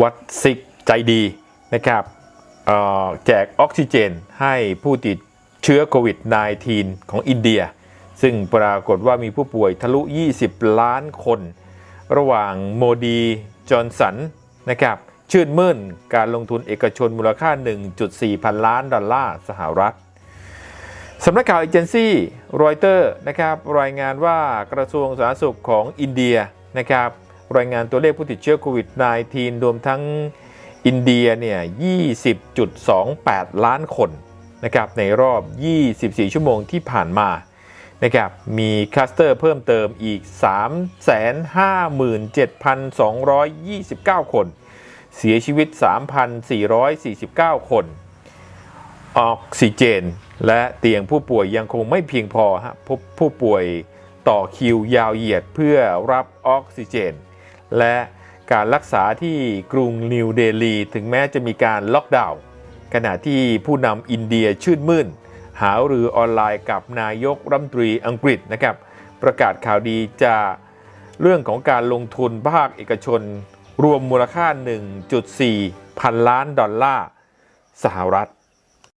วัดซิกใจดีนะครับแจกออกซิเจนให้ผู้ติดเชื้อโควิด -19 ของอินเดีย ซึ่งปรากฏว่ามีผู้ป่วยทะลุ 20 ล้านคน ระหว่างโมดี จอห์นสันนะครับชื่นมื่นการลงทุนเอกชนมูลค่า 1.4 พันล้านดอลลาร์สหรัฐสำนักข่าวเอเจนซี่รอยเตอร์นะครับรายงานว่ากระทรวงสาธารณสุขของอินเดียนะครับ รายงานตัวเลขผู้ติดเชื้อโควิด -19 รวมทั้งอินเดียเนี่ย 20.28 ล้านคนนะครับในรอบ 24 ชั่วโมงที่ผ่านมานะครับมีคลัสเตอร์เพิ่มเติมอีก 357,229 คน เสียชีวิต 3,449 คน ออกซิเจน และเตียงผู้ป่วยยังคงไม่เพียงพอฮะพบผู้ป่วยต่อคิวยาวเหยียดเพื่อรับออกซิเจน และการรักษาที่กรุงนิวเดลี ถึงแม้จะมีการล็อกดาวน์ขณะที่ผู้นำอินเดียชื่นมื่น หาหรือออนไลน์กับนายกรัฐมนตรีอังกฤษนะครับ ประกาศข่าวดีจะเรื่องของการลงทุนภาคเอกชน รวมมูลค่า 1.4 พันล้านดอลลาร์สหรัฐ